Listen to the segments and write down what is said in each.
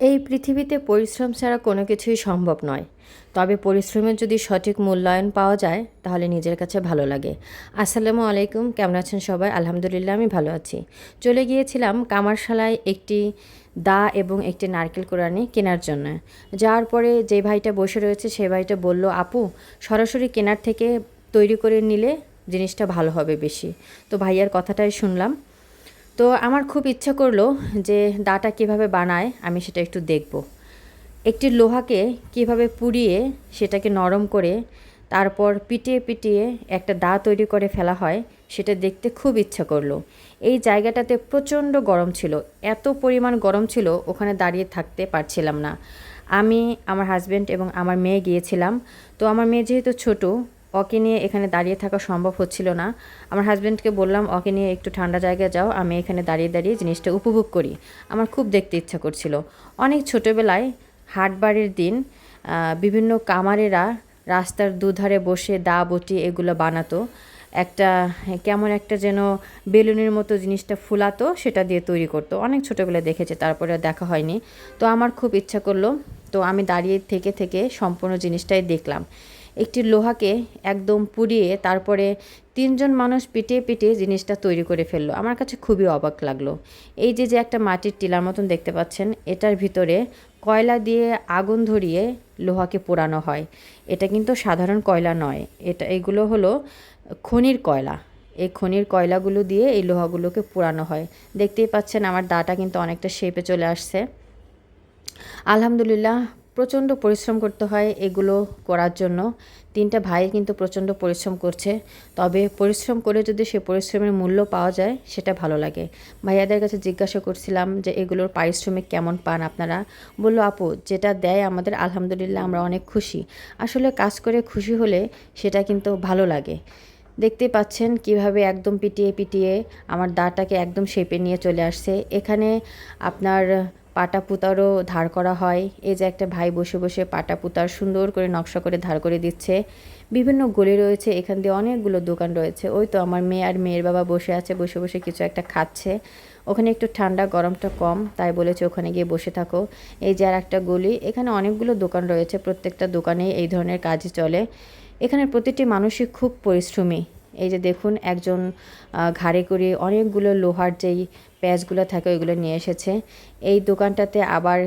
এই পৃথিবীতে পরিশ্রম ছাড়া কোনো কিছুই সম্ভব নয়। তবে পরিশ্রমের যদি সঠিক মূল্যায়ন পাওয়া যায়, তাহলে নিজের কাছে ভালো লাগে। আসসালামু আলাইকুম, কেমন আছেন সবাই? আলহামদুলিল্লাহ, আমি ভালো আছি। চলে গিয়েছিলাম কামারশালায় একটি দা এবং একটি নারকেল কোরআনি কেনার জন্য। যাওয়ার পরে যে ভাইটা বসে রয়েছে সেই ভাইটা বলল, আপু, সরাসরি কেনার থেকে তৈরি করে নিলে জিনিসটা ভালো হবে বেশি। তো ভাইয়ার কথাটাই শুনলাম। তো আমার খুব ইচ্ছা করল যে দাটা কীভাবে বানায় আমি সেটা একটু দেখব। একটি লোহাকে কীভাবে পুড়িয়ে সেটাকে নরম করে তারপর পিটিয়ে পিটিয়ে একটা দা তৈরি করে ফেলা হয়, সেটা দেখতে খুব ইচ্ছা করল। এই জায়গাটাতে প্রচণ্ড গরম ছিল, এত পরিমাণ গরম ছিল, ওখানে দাঁড়িয়ে থাকতে পারছিলাম না। আমি, আমার হাজব্যান্ড এবং আমার মেয়ে গিয়েছিলাম। তো আমার মেয়ে যেহেতু ছোটো ওকে নিয়ে এখানে দাঁড়িয়ে থাকা সম্ভব হচ্ছিল না। আমার হাজব্যান্ডকে বললাম, ওকে নিয়ে একটু ঠান্ডা জায়গায় যাও, আমি এখানে দাঁড়িয়ে দাঁড়িয়ে জিনিসটা উপভোগ করি। আমার খুব দেখতে ইচ্ছা করছিল। অনেক ছোটোবেলায় হাটবাড়ির দিন বিভিন্ন কামারেরা রাস্তার দুধারে বসে দা, বটি এগুলো বানাতো। একটা কেমন একটা যেন বেলুনের মতো জিনিসটা ফুলাতো, সেটা দিয়ে তৈরি করতো। অনেক ছোটোবেলায় দেখেছে, তারপরে দেখা হয়নি। তো আমার খুব ইচ্ছা করল, তো আমি দাঁড়িয়ে থেকে থেকে সম্পূর্ণ জিনিসটাই দেখলাম। একটি লোহাকে একদম পুড়িয়ে তারপরে তিনজন মানুষ পিটিয়ে পিটিয়ে জিনিসটা তৈরি করে ফেলল। আমার কাছে খুবই অবাক লাগল। এই যে যে একটা মাটির টিলার মতন দেখতে পাচ্ছেন, এটার ভিতরে কয়লা দিয়ে আগুন ধরিয়ে লোহাকে পোড়ানো হয়। এটা কিন্তু সাধারণ কয়লা নয়। এটা, এগুলো হলো খনির কয়লা। এই খনির কয়লাগুলো দিয়ে এই লোহাগুলোকে পোড়ানো হয়। দেখতেই পাচ্ছেন আমার দাটা কিন্তু অনেকটা শেপে চলে আসছে। আলহামদুলিল্লাহ প্রচণ্ড পরিশ্রম করতে হয় এগুলো করার জন্য। তিনটা ভাই কিন্তু প্রচণ্ড পরিশ্রম করছে। তবে পরিশ্রম করে যদি সে পরিশ্রমের মূল্য পাওয়া যায়, সেটা ভালো লাগে। ভাইয়াদের কাছে জিজ্ঞাসা করছিলাম যে, এগুলোর পারিশ্রমিক কেমন পান আপনারা? বলল, আপু, যেটা দেয় আমাদের, আলহামদুলিল্লাহ আমরা অনেক খুশি। আসলে কাজ করে খুশি হলে সেটা কিন্তু ভালো লাগে। দেখতে পাচ্ছেন কীভাবে একদম পিটিয়ে পিটিয়ে আমার দাটাকে একদম শেপে নিয়ে চলে আসছে। এখানে আপনার পাটা পুতারও ধার করা হয়। এই যে একটা ভাই বসে বসে পাটা পুতার সুন্দর করে নকশা করে ধার করে দিচ্ছে। বিভিন্ন গলি রয়েছে, এখান দিয়ে অনেকগুলো দোকান রয়েছে। ওই তো আমার মেয়ে আর মেয়ের বাবা বসে আছে, বসে বসে কিছু একটা খাচ্ছে। ওখানে একটু ঠান্ডা, গরমটা কম, তাই বলেছে ওখানে গিয়ে বসে থাকো। এই যে আর একটা গলি, এখানে অনেকগুলো দোকান রয়েছে, প্রত্যেকটা দোকানেই এই ধরনের কাজই চলে। এখানে প্রতিটি মানুষই খুব পরিশ্রমী। এই যে দেখুন, একজন ঘাড়ে করে অনেকগুলো লোহার যেই প্যাচগুলো থাকে ওইগুলো নিয়ে এসেছে। এই দোকানটাতে আবার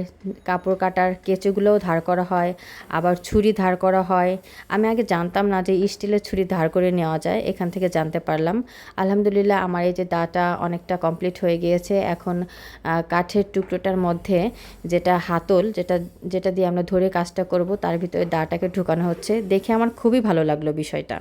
কাপড় কাটার কেঁচোগুলোও ধার করা হয়, আবার ছুরি ধার করা হয়। আমি আগে জানতাম না যে স্টিলের ছুরি ধার করে নেওয়া যায়, এখান থেকে জানতে পারলাম। আলহামদুলিল্লাহ আমার এই যে দাটা অনেকটা কমপ্লিট হয়ে গিয়েছে। এখন কাঠের টুকরোটার মধ্যে যেটা হাতল, যেটা যেটা দিয়ে আমরা ধরে কাজটা করব, তার ভিতরে দাটাকে ঢুকানো হচ্ছে। দেখে আমার খুবই ভালো লাগল বিষয়টা।